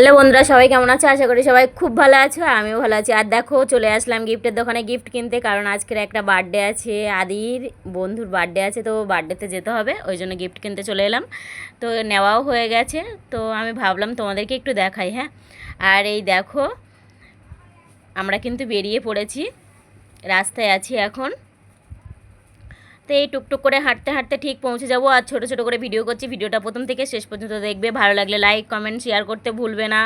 Hello বন্ধুরা, সবাই কেমন আছো? আশা করি সবাই খুব ভালো আছো আর আমিও ভালো আছি। আর দেখো, চলে আসলাম গিফটের দোকানে গিফট কিনতে, কারণ আজকের একটা বার্থডে আছে আদির, বন্ধুর বার্থডে আছে, তো বার্থডেতে যেতে হবে, ওই জন্য গিফট কিনতে চলে এলাম। তো নেওয়াও হয়ে গেছে, তো আমি ভাবলাম তোমাদেরকে একটু দেখাই হ্যাঁ? আর এই দেখো, আমরা কিন্তু বেরিয়ে পড়েছি, রাস্তায় আছি এখন। তো এই টুকটুক করে হাঁটতে হাঁটতে ঠিক পৌঁছে যাব। আর ছোটো ছোটো করে ভিডিও করছি। ভিডিওটা প্রথম থেকে শেষ পর্যন্ত দেখবে। ভালো লাগলে লাইক কমেন্ট শেয়ার করতে ভুলবে না।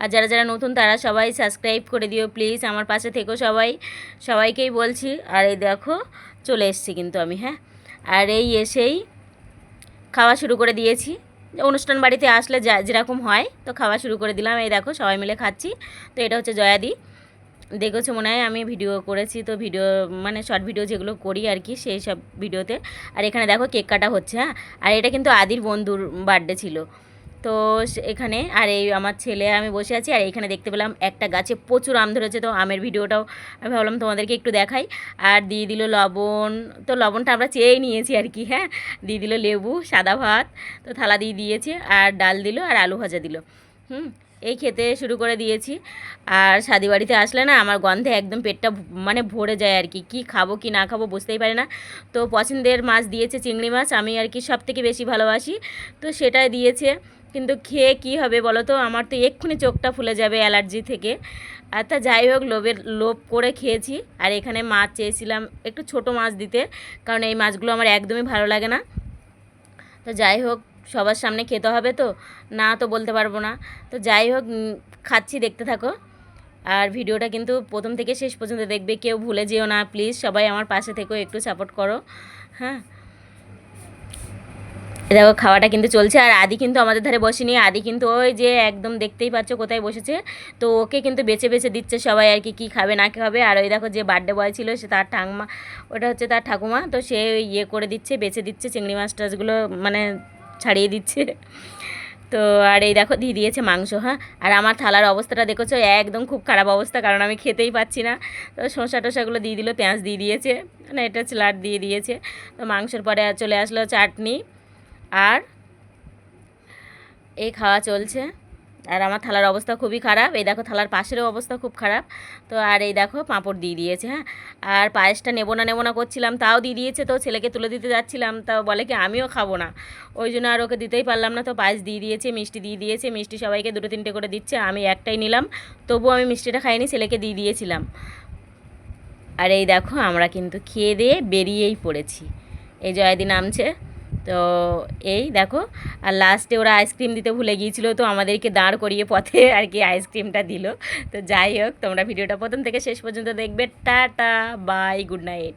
আর যারা যারা নতুন, তারা সবাই সাবস্ক্রাইব করে দিও প্লিজ আমার পাশে থেকো সবাই। সবাইকেই বলছি। আর এই দেখো, চলে এসছি কিন্তু আমি হ্যাঁ? আর এই এসেই খাওয়া শুরু করে দিয়েছি। অনুষ্ঠান বাড়িতে আসলে যা, যেরকম হয়, তো খাওয়া শুরু করে দিলাম। এই দেখো, সবাই মিলে খাচ্ছি। তো এটা হচ্ছে জয়াদি। দেখেছ মনে হয় আমি ভিডিও করেছি, তো ভিডিও মানে শর্ট ভিডিও যেগুলো করি আর কি, সেই সব ভিডিওতে আর এখানে দেখো কেক কাটা হচ্ছে হ্যাঁ? আর এটা কিন্তু আদির বন্ধুর বার্থডে ছিল। তো এখানে, আর এই আমার ছেলে, আমি বসে আছি, আর এখানে দেখতে পেলাম একটা গাছে প্রচুর আম ধরেছে, তো আমের ভিডিওটাও আমি ভাবলাম তোমাদেরকে একটু দেখাই। আর দিয়ে দিল লবণ, তো লবণটা আমরা চেয়েই নিয়েছি আর কি হ্যাঁ? দিয়ে দিল লেবু, সাদা ভাত, তো থালা দিয়ে দিয়েছে, আর ডাল দিল, আর আলু ভাজা দিল। হুম? এই খেতে শুরু করে দিয়েছি। আর শাদি বাড়িতে আসলে না আমার গন্ধে একদম পেটটা মানে ভরে যায় আর কি। কী খাব, কি না খাব বুঝতেই পারি না। তো পছন্দের মাছ দিয়েছে চিংড়ি মাছ। আমি আর কি সব থেকে বেশি ভালোবাসি। তো সেটাই দিয়েছে। কিন্তু খেয়ে কি হবে বলো তো আমার তো এক্ষুনি চোখটা ফুলে যাবে অ্যালার্জি থেকে। আর তা যাই হোক, লোভের, লোভ করে খেয়েছি। আর এখানে মাছ চেয়েছিলাম একটু ছোট মাছ দিতে। কারণ এই মাছগুলো আমার একদমই ভালো লাগে না। তো যাই হোক সবার সামনে খেতে হবে তো, না তো বলতে পারব না। তো যাই হোক খাচ্ছি, দেখতে থাকো। আর ভিডিওটা কিন্তু প্রথম থেকে শেষ পর্যন্ত দেখবে, কেউ ভুলে যেও না, প্লিজ সবাই আমার পাশে থেকেও একটু সাপোর্ট করো। হ্যাঁ। দেখো, খাওয়াটা কিন্তু চলছে, আর আদি কিন্তু আমাদের ধারে বসেনি। আদি কিন্তু ওই যে একদম দেখতেই পাচ্ছ কোথায় বসেছে। তো ওকে কিন্তু বেছে বেছে দিচ্ছে সবাই আর কি, কী খাবে, না খাবে। আর ওই দেখো যে বার্থডে বয় ছিল, সে তার ঠাকুমা, ওটা হচ্ছে তার ঠাকুমা। তো সে ইয়ে করে দিচ্ছে, বেছে দিচ্ছে চিংড়ি মাছ টাছগুলো মানে ছাড়িয়ে দিচ্ছে। তো আর এই দেখো, দিয়ে দিয়েছে মাংস হ্যাঁ? আর আমার থালার অবস্থাটা দেখেছ? একদম খুব খারাপ অবস্থা, কারণ আমি খেতেই পাচ্ছি না। তো শসা টসাগুলো দিয়ে দিল, পেঁয়াজ দিয়ে দিয়েছে মানে এটা স্লাড দিয়ে দিয়েছে। তো মাংসের পরে চলে আসলো চাটনি। আর এই খাওয়া চলছে। আর আমার থালার অবস্থা খুবই খারাপ। এই দেখো থালার পাশেরও অবস্থা খুব খারাপ। তো আর এই দেখো পাঁপড় দিয়ে দিয়েছে হ্যাঁ? আর পায়েসটা নেব না নেব না করছিলাম, তাও দিয়ে দিয়েছে তো ছেলেকে তুলে দিতে যাচ্ছিলাম। তাও বলে কি, আমিও খাব না। ওই জন্য আর ওকে দিতেই পারলাম না। তো পায়েস দিয়ে দিয়েছে, মিষ্টি দিয়ে দিয়েছে, মিষ্টি সবাইকে দুটো তিনটে করে দিচ্ছে, আমি একটাই নিলাম। তবুও আমি মিষ্টিটা খাইনি, ছেলেকে দিয়ে দিয়েছিলাম। আর এই দেখো আমরা কিন্তু খেয়ে দিয়ে বেরিয়েই পড়েছি। এই জয়াদি নামছে। তো এই দেখো, আর লাস্টে ওরা আইসক্রিম দিতে ভুলে গিয়েছিল, তো আমাদেরকে দাঁড় করিয়ে পথে আর কি আইসক্রিমটা দিল। তো যাই হোক, তোমরা ভিডিওটা প্রথম থেকে শেষ পর্যন্ত দেখবে। Tata bye good night